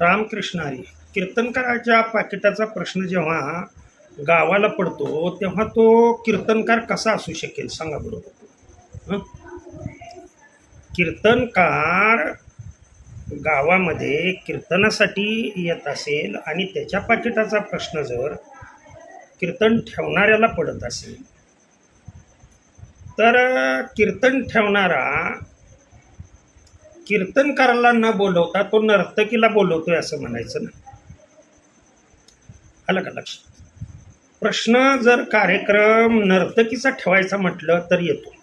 रामकृष्ण हरी कीर्तनकाराच्या पाकिटाचा प्रश्न जेव्हा गावाला पडतो तेव्हा तो कीर्तनकार कसा असू शकेल? सांगा बरोबर कीर्तनकार गावामध्ये कीर्तनासाठी येत असेल आणि त्याच्या पाकिटाचा प्रश्न जर कीर्तन ठेवणाऱ्याला पडत असेल तर कीर्तन ठेवणारा कीर्तनकाराला न बोलवता तो नर्तकीला बोलवतोय असं म्हणायचं ना? आलं का लक्षात? प्रश्न जर कार्यक्रम नर्तकीचा ठेवायचा म्हटलं तर येतो.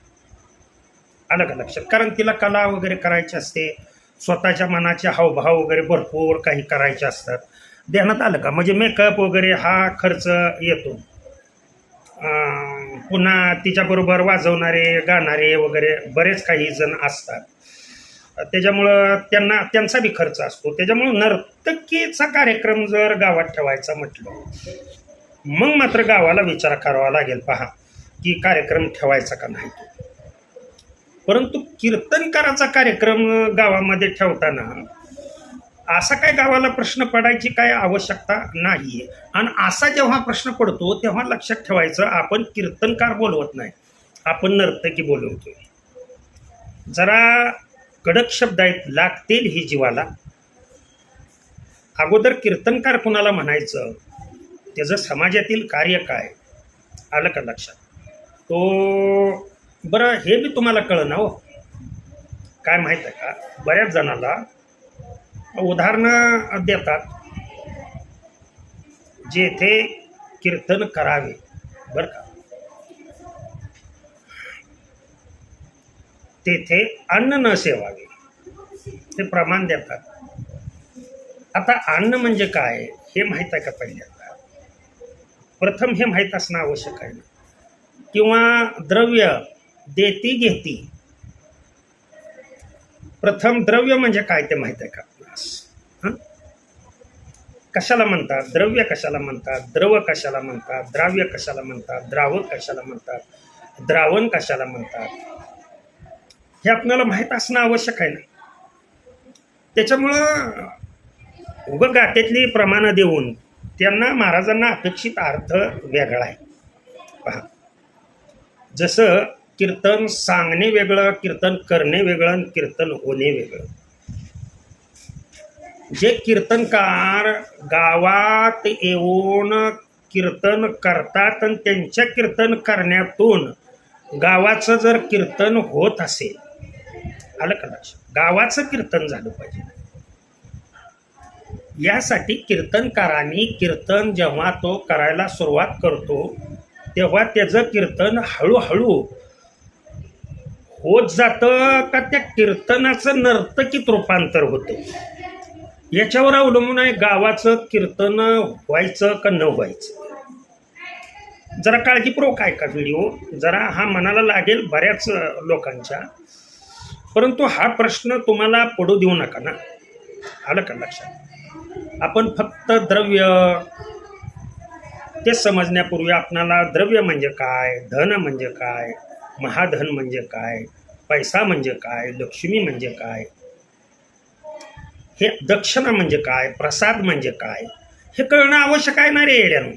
आलं का लक्षात? कारण तिला कला वगैरे करायची असते. स्वतःच्या मनाचे हावभाव वगैरे भरपूर काही करायचे असतात. ध्यानात आलं का? म्हणजे मेकअप वगैरे हा खर्च येतो. पुन्हा तिच्याबरोबर वाजवणारे गाणारे वगैरे बरेच काही जण असतात. त्याच्यामुळं त्यांना त्यांचा बी खर्च असतो. त्याच्यामुळं नर्तकीचा कार्यक्रम जर गावात ठेवायचा म्हटलं मग मात्र गावाला विचार करावा लागेल. पहा की कार्यक्रम ठेवायचा का नाही तो. परंतु कीर्तनकाराचा कार्यक्रम गावामध्ये ठेवताना असा काय गावाला प्रश्न पडायची काय आवश्यकता नाही आहे आणि असा जेव्हा प्रश्न पडतो तेव्हा लक्षात ठेवायचं आपण कीर्तनकार बोलवत नाही. आपण नर्तकी बोलवतोय. जरा कडक शब्द आहेत लागतील ही जीवाला. अगोदर कीर्तनकार कुणाला म्हणायचं? त्याचं समाजातील कार्य काय? आलं का लक्षात? तो बरं हे बी तुम्हाला कळलं ना हो. काय माहीत आहे का? बऱ्याच जणाला उदाहरणं देतात. जेथे कीर्तन करावे बरं का? तेथे अन्न न सेवावे. ते प्रमाण देतात. आता अन्न म्हणजे काय हे माहीत आहे का पहिल्यांदा? प्रथम हे माहीत असणं आवश्यक आहे. किंवा द्रव्य देती घेती. प्रथम द्रव्य म्हणजे काय ते माहीत आहे का आपणास? कशाला म्हणतात? द्रव्य कशाला म्हणतात? द्रव कशाला म्हणतात? द्राव्य कशाला म्हणतात? द्रावक कशाला म्हणतात? द्रावण कशाला म्हणतात? हे आपल्याला माहीत असणं आवश्यक आहे ना. त्याच्यामुळं उगं गात्यातली प्रमाणं देऊन त्यांना महाराजांना अपेक्षित अर्थ वेगळा आहे. पहा. जसं कीर्तन सांगणे वेगळं कीर्तन करणे वेगळं आणि कीर्तन होणे वेगळं. जे कीर्तनकार गावात येऊन कीर्तन करतात आणि त्यांच्या कीर्तन करण्यातून गावाचं जर कीर्तन होत असेल आलं का लक्षात गावाचं कीर्तन झालं पाहिजे. यासाठी कीर्तनकारांनी कीर्तन जेव्हा तो करायला सुरुवात करतो तेव्हा त्याचं कीर्तन हळूहळू होत जातं का त्या कीर्तनाचं नर्तकीत रूपांतर होतं? याच्यावर अवलंबून आहे गावाचं कीर्तन व्हायचं का न व्हायचं? जरा काळजीपूर्वक आहे का व्हिडिओ. जरा हा मनाला लागेल बऱ्याच लोकांच्या. परंतु हा प्रश्न तुम्हाला पडू देऊ नका ना. आलं का लक्षात? आपण फक्त द्रव्य ते समजण्यापूर्वी आपणाला द्रव्य म्हणजे काय धन म्हणजे काय महाधन म्हणजे काय पैसा म्हणजे काय लक्ष्मी म्हणजे काय हे दक्षिणा म्हणजे काय प्रसाद म्हणजे काय हे कळणं आवश्यक आहे ना रे येड्यानं?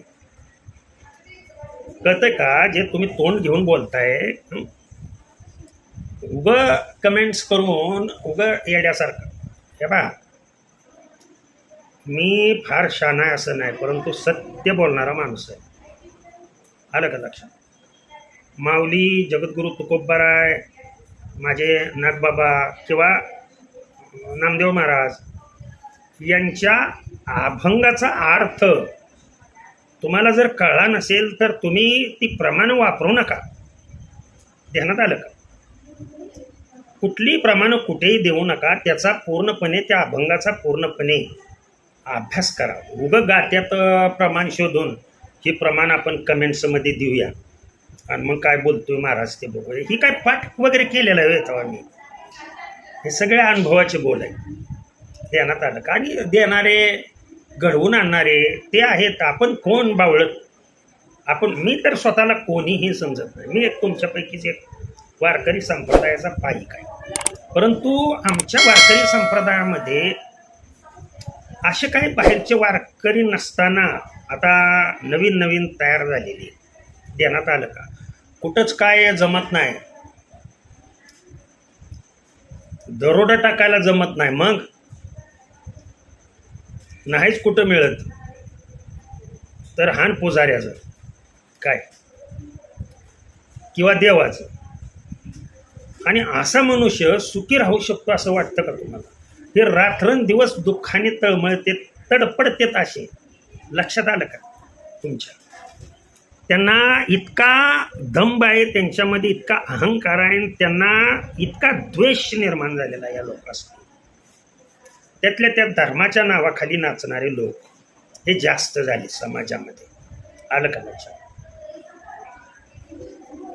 कळतंय का? जे तुम्ही तोंड घेऊन बोलताय उग कमेंट्स करून उग येड्यासारखं. हे बा मी फार शान आहे असं नाही परंतु सत्य बोलणारा माणूस आहे. आलं का लक्षात? माऊली जगद्गुरू तुकोबाराय माझे नागबाबा किंवा नामदेव महाराज यांच्या अभंगाचा अर्थ तुम्हाला जर कळला नसेल तर तुम्ही ती प्रमाण वापरू नका. ध्यानात आलं का? कुठली प्रमाणं कुठेही देऊ नका त्याचा पूर्णपणे त्या अभंगाचा पूर्णपणे अभ्यास करा. उग गात्यात प्रमाण शोधून हे प्रमाण आपण कमेंट्समध्ये देऊया. आणि मग काय बोलतोय महाराज ते बघूया. ही काय पाठ वगैरे केलेलं आहे तेव्हा मी हे सगळ्या अनुभवाचे बोल आहे देण्यात आलं का? आणि देणारे घडवून आणणारे ते आहेत. आपण कोण बावळत? आपण मी तर स्वतःला कोणीही समजत नाही. मी एक तुमच्यापैकीच एक वारकरी संप्रदायाचा पाईक आहे. परंतु आमच्या वारकरी संप्रदायामध्ये असे काही बाहेरचे वारकरी नसताना आता नवीन नवीन तयार झालेली देण्यात आलं का? कुठंच काय जमत नाही. दरोडा टाकायला जमत नाही. मग? नाहीच कुठं मिळत. तर हान पुजाऱ्याचं काय? किंवा देवाचं. आणि असा मनुष्य सुखी राहू शकतो असं वाटतं का तुम्हाला? हे रात्रंदिवस दुःखाने तळमळते तडपडतेत असे. लक्षात आलं का तुमच्या? त्यांना इतका दंब आहे त्यांच्यामध्ये इतका अहंकार आहे आणि त्यांना इतका द्वेष निर्माण झालेला आहे या लोकांसाठी. त्यातल्या त्या धर्माच्या नावाखाली नाचणारे लोक हे जास्त झाले समाजामध्ये. आलं का लक्षात?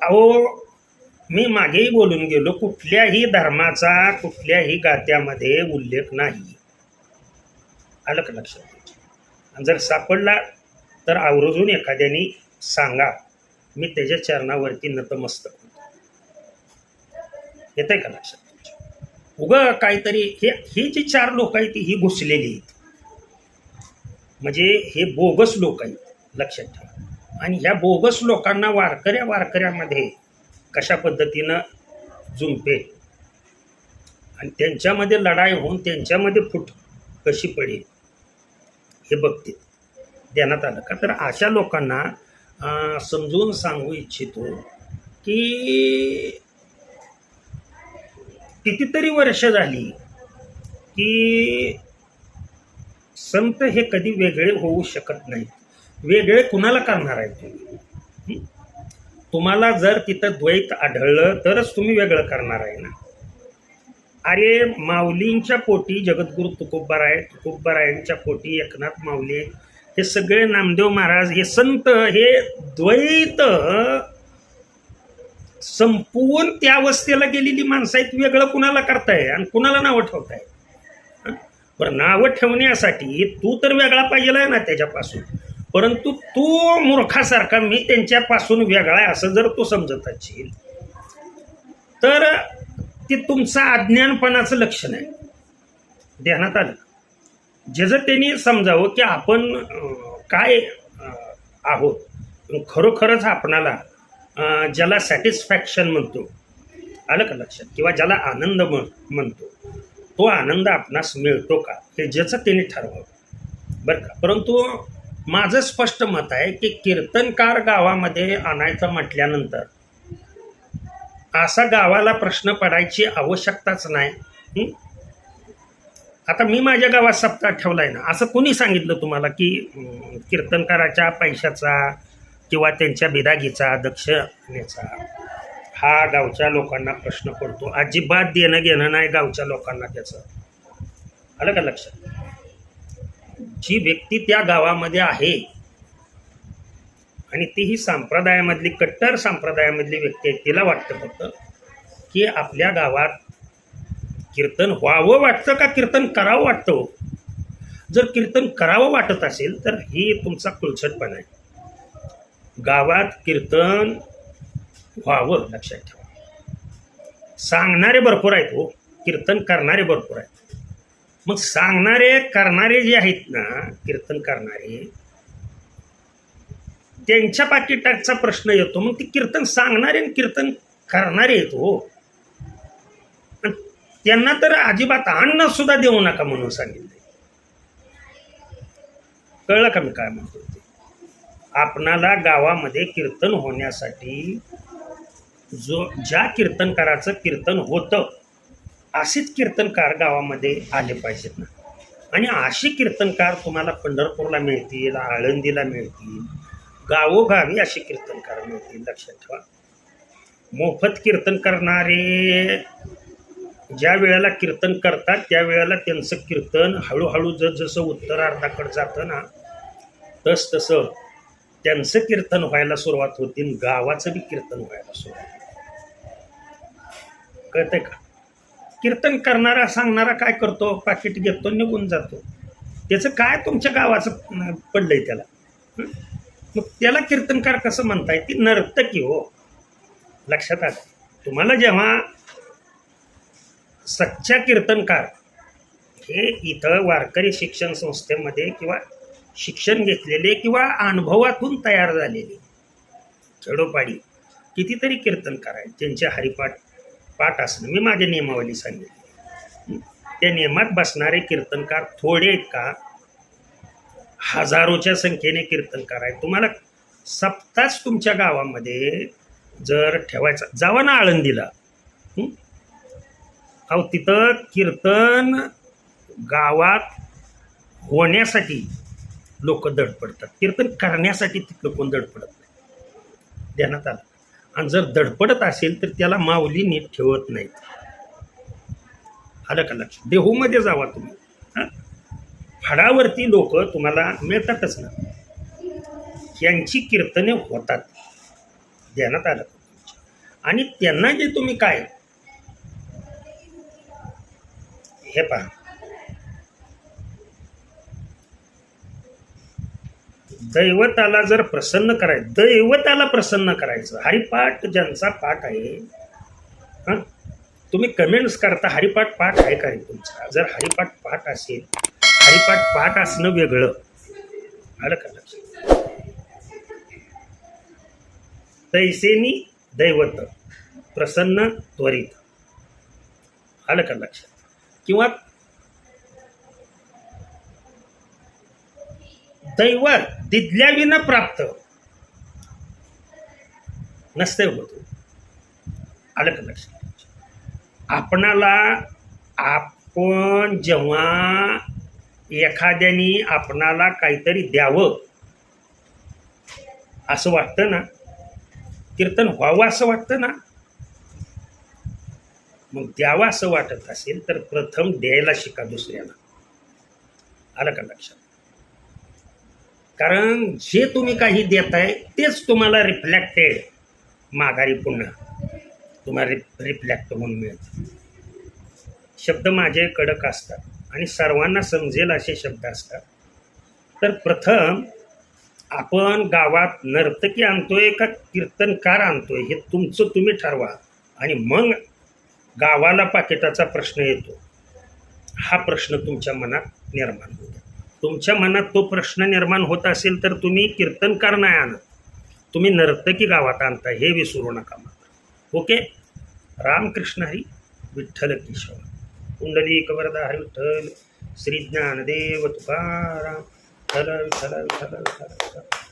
अहो मी मागेही बोलून गेलो कुठल्याही धर्माचा कुठल्याही गात्यामध्ये उल्लेख नाही. आलं का लक्षात? आणि जर सापडला तर आवर्जून एखाद्याने सांगा मी त्याच्या चरणावरती नतमस्तक होतो. येत आहे का लक्षात? उग उगं काहीतरी हे ही जी चार लोक आहेत ती ही घुसलेली आहेत. म्हणजे हे बोगस लोक आहेत लक्षात ठेवा. आणि ह्या बोगस लोकांना वारकऱ्या वारकऱ्यामध्ये कशा पद्धतीनं जुंपे. आणि त्यांच्यामध्ये लढाई होऊन त्यांच्यामध्ये फूट कशी पडेल हे बघतील देण्यात आलं का? तर अशा लोकांना समजून सांगू इच्छितो की कितीतरी वर्ष झाली की संत हे कधी वेगळे होऊ शकत नाहीत. वेगळे कुणाला करणार आहे तुम्ही? तुम्हाला जर तिथं द्वैत आढळलं तरच तुम्ही वेगळं करणार आहे ना. अरे माऊलींच्या पोटी जगद्गुरू तुकोबाराय तुकोबारायांच्या पोटी एकनाथ माऊली हे सगळे नामदेव महाराज हे संत हे द्वैत संपवून त्या अवस्थेला गेलेली माणसं आहेत वेगळं कुणाला करताय आणि कुणाला नावं ठेवताय? बरं नावं ठेवण्यासाठी तू तर वेगळा पाहिजे आहे ना त्याच्यापासून. परंतु तू मूर्खासारखा मी त्यांच्यापासून वेगळा आहे असं जर तू समजत असेल तर ते तुमचं अज्ञानपणाचं लक्षण आहे. ध्यानात आलं. ज्याचं त्यांनी समजावं की आपण काय आहोत खरोखरच आपणाला ज्याला सॅटिस्फॅक्शन म्हणतो आलं का लक्षात? किंवा ज्याला आनंद म्हण म्हणतो तो आनंद आपणास मिळतो का? हे ज्याचं त्यांनी ठरवावं. बरं का? परंतु माझं स्पष्ट मत आहे की कीर्तनकार गावामध्ये आणायचं म्हटल्यानंतर असा गावाला प्रश्न पडायची आवश्यकताच नाही. आता मी माझ्या गावात सप्ताह ठेवला आहे ना असं कोणी सांगितलं तुम्हाला की कीर्तनकाराच्या पैशाचा किंवा त्यांच्या बिदागीचा दक्षिणेचा हा गावच्या लोकांना प्रश्न पडतो. अजिबात देणं घेणं नाही गावच्या लोकांना त्याचं. आलं का लक्षात? जी व्यक्ती त्या गावामध्ये आहे आणि ती ही संप्रदायामधली कट्टर संप्रदायामधली व्यक्ती आहे तिला वाटतं फक्त की आपल्या गावात कीर्तन व्हावं वाटतं का कीर्तन करावं वाटतं? हो? जर कीर्तन करावं वाटत असेल तर ही तुमचा कुलछटपणा आहे. गावात कीर्तन व्हावं लक्षात ठेवा. सांगणारे भरपूर आहेत हो कीर्तन करणारे भरपूर आहेत. मग सांगणारे करणारे जे आहेत ना कीर्तन करणारे त्यांच्या पाकिटाचा प्रश्न येतो. मग ते कीर्तन सांगणारे आणि कीर्तन करणारे येतो हो. त्यांना तर अजिबात अन्न सुद्धा देऊ नका म्हणून सांगितले कळलं का मी काय म्हणतो ते? आपणाला गावामध्ये कीर्तन होण्यासाठी जो ज्या कीर्तनकाराचं कीर्तन होतं असेच कीर्तनकार गावामध्ये आले पाहिजेत ना. आणि असे कीर्तनकार तुम्हाला पंढरपूरला मिळतील आळंदीला मिळतील गावोगावी असे कीर्तनकार मिळतील लक्षात ठेवा. मोफत कीर्तन करणारे ज्या वेळेला कीर्तन करतात त्या वेळेला त्यांचं कीर्तन हळूहळू जसजसं उत्तरार्धाकडे जातं ना तस तसं त्यांचं कीर्तन व्हायला सुरुवात होती गावाचं बी कीर्तन व्हायला सुरुवात होते. कळतंय का? कीर्तन करणारा सांगणारा काय करतो? पाकिट घेतो निघून जातो. त्याचं काय तुमच्या गावाचं पडलंय त्याला? मग त्याला कीर्तनकार कसं म्हणताय? ती नर्तकी हो? लक्षात आलं. तुम्हाला जेव्हा सच्चा कीर्तनकार हे इथं वारकरी शिक्षण संस्थेमध्ये किंवा शिक्षण घेतलेले किंवा अनुभवातून तयार झालेले खेडोपाडी कितीतरी कीर्तनकार आहेत ज्यांचे हरिपाठ पाठ असणं. मी माझ्या नियमावली सांगितली त्या नियमात बसणारे कीर्तनकार थोडे आहेत का? हजारोच्या संख्येने कीर्तनकार आहेत. तुम्हाला सप्ताच तुमच्या गावामध्ये जर ठेवायचा जावा ना आळंदीला. अहो तिथं कीर्तन गावात होण्यासाठी लोक दडपडतात कीर्तन करण्यासाठी तिथलं कोण दडपडत नाही. ध्यानात आलं. आणि जर धडपडत असेल तर त्याला माऊली नीट ठेवत नाहीत. आलं का लक्ष? देहूमध्ये जावा तुम्ही. हां? फडावरती लोक तुम्हाला मिळतातच ना. यांची कीर्तने होतात. ध्यानात आलं आणि त्यांना जे तुम्ही काय? हे पहा. दैवताला जर प्रसन्न करायचं दैवताला प्रसन्न करायचं हरिपाठ ज्यांचा पाठ आहे हां? तुम्ही कमेंट्स करता हरिपाठ पाठ आहे का रे तुमचा? जर हरिपाठ पाठ असेल हरिपाठ पाठ असणं वेगळं. आलं का लक्षात? तैसेनी दैवत प्रसन्न त्वरित. आलं का लक्षात? किंवा दैवत दिदल्याविना प्राप्त. नसते होतो आलं का लक्षात? आपणाला आपण जेव्हा एखाद्याने आपणाला काहीतरी द्यावं असं वाटतं ना? कीर्तन व्हावं असं वाटतं ना? मग द्यावं असं वाटत असेल तर प्रथम द्यायला शिका दुसऱ्याला. आलं का लक्षात? कारण जे तुम्ही काही देताय तेच तुम्हाला रिफ्लेक्टेड माघारी पुन्हा. तुम्हाला रिप रिफ्लेक्ट म्हणून मिळतं. शब्द माझे कडक असतात आणि सर्वांना समजेल असे शब्द असतात. तर प्रथम आपण गावात नर्तकी आणतोय का कीर्तनकार आणतोय हे तुमचं तुम्ही ठरवा. आणि मग गावाला पाकिटाचा प्रश्न येतो. हा प्रश्न तुमच्या मनात निर्माण होतो. तुमच्या मनात तो प्रश्न निर्माण होत असेल तर तुम्ही कीर्तनकार नाही आणत. तुम्ही नर्तकी गावात आणता हे विसरू नका मात्र. ओके? रामकृष्ण हरी विठ्ठल केशव. कुंडली कवरदा हरी विठ्ठल श्री ज्ञानदेव तुकाराम. विठ्ठल विठ्ठल विठ्ठल विठ्ठल